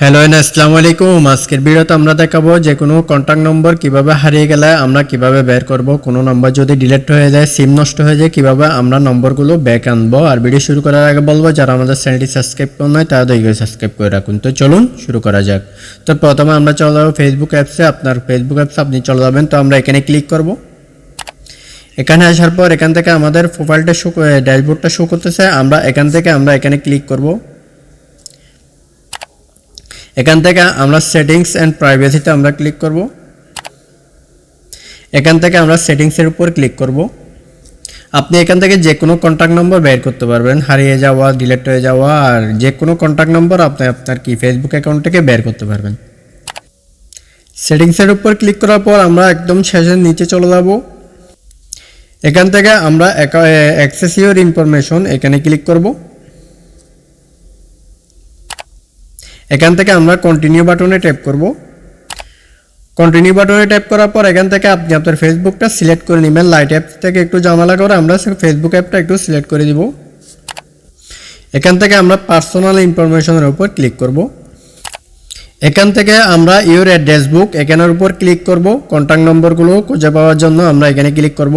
Hello and আসসালামু আলাইকুম আজকের ভিডিওতে আমরা দেখাবো যে কোনো কন্ট্যাক্ট নম্বর কীভাবে হারিয়ে গেলে আমরা কীভাবে বের করব। কোনো নম্বর যদি ডিলিট হয়ে যায় সিম নষ্ট হয়ে যায়, কীভাবে আমরা নম্বরগুলো ব্যাক আনব। আর ভিডিও শুরু করার আগে বলব, যারা আমাদের চ্যানেলটি সাবস্ক্রাইব করে নয় তারা করে সাবস্ক্রাইব করে রাখুন। তো চলুন শুরু করা যাক। তো প্রথমে আমরা চলে যাব ফেসবুক অ্যাপসে আপনার ফেসবুক অ্যাপসে আপনি চলে যাবেন, তো আমরা এখানে ক্লিক করব। এখানে আসার পর এখান থেকে আমাদের প্রোফাইলটা শো ড্যাশবোর্ডটা শো করতেছে। আমরা এখান থেকে আমরা এখানে ক্লিক করব। এখান থেকে আমরা সেটিংস অ্যান্ড প্রাইভেসিতে আমরা ক্লিক করব। এখান থেকে আমরা সেটিংসের উপর ক্লিক করব। আপনি এখান থেকে যে কোনো কন্ট্যাক্ট নম্বর বের করতে পারবেন। হারিয়ে যাওয়া ডিলেট হয়ে যাওয়া আর যে কোনো কন্ট্যাক্ট নম্বর আপনি আপনার কি ফেসবুক অ্যাকাউন্ট থেকে বের করতে পারবেন। সেটিংসের উপর ক্লিক করার পর আমরা একদম শেষের নিচে চলে যাব। এখান থেকে আমরা অ্যাক্সেস ইউর ইনফরমেশন এখানে ক্লিক করব। এখান থেকে আমরা কন্টিনিউ বাটনে ট্যাপ করব। কন্টিনিউ বাটনে ট্যাপ করার পর এখান থেকে আপনি আপনার ফেসবুকটা সিলেক্ট করে নেবেন। লাইট অ্যাপ থেকে একটু জামালা করে আমরা ফেসবুক অ্যাপটা একটু সিলেক্ট করে দিব। এখান থেকে আমরা পার্সোনাল ইনফরমেশনের উপর ক্লিক করব। এখান থেকে আমরা ইউর অ্যাড্রেস বুক এখানের উপর ক্লিক করব। কন্ট্যাক্ট নম্বরগুলো খুঁজে পাওয়ার জন্য আমরা এখানে ক্লিক করব।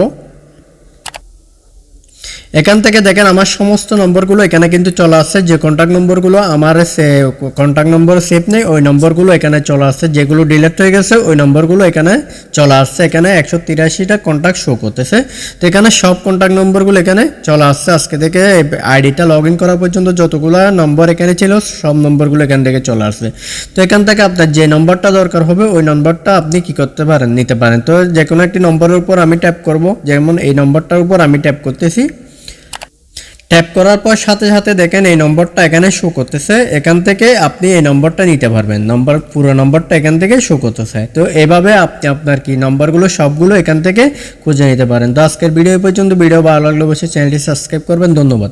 এখান থেকে দেখেন আমার সমস্ত নম্বরগুলো, এখানে কিন্তু চলে আসছে, যে কন্ট্যাক্ট নম্বরগুলো আমার কন্ট্যাক্ট নম্বর সেভ নেই, ওই নম্বরগুলো এখানে চলে আসছে, যেগুলো ডিলেট হয়ে গেছে, ওই নম্বরগুলো এখানে চলে আসছে। এখানে একশো তিরাশিটা কন্ট্যাক্ট শো করতেছে। তো এখানে সব কন্ট্যাক্ট নম্বরগুলো এখানে চলে আসছে। আজকে থেকে আইডিটা লগ ইন করা পর্যন্ত যতগুলো নম্বর এখানে ছিল, সব নম্বরগুলো এখান থেকে চলে আসছে। তো এখান থেকে আপনার যে নম্বরটা দরকার হবে, ওই নম্বরটা আপনি কি করতে পারেন, নিতে পারেন। তো যে কোনো একটি নম্বরের উপর আমি ট্যাপ করব, যেমন এই নম্বরটার উপর আমি ট্যাপ করতেছি। ট্যাপ করার পর সাথে সাথে দেখেন এই নম্বরটা এখানে শো করতেছে। এখান থেকে আপনি এই নম্বরটা নিতে পারবেন। নম্বর, পুরো নম্বরটা এখান থেকে শো করতেছে। তো এভাবে আপনি আপনার কি নম্বরগুলো সবগুলো এখান থেকে খুঁজে নিতে পারেন। তো আজকের ভিডিও পর্যন্ত। ভিডিও ভালো লাগলে অবশ্যই চ্যানেলটি সাবস্ক্রাইব করবেন। ধন্যবাদ।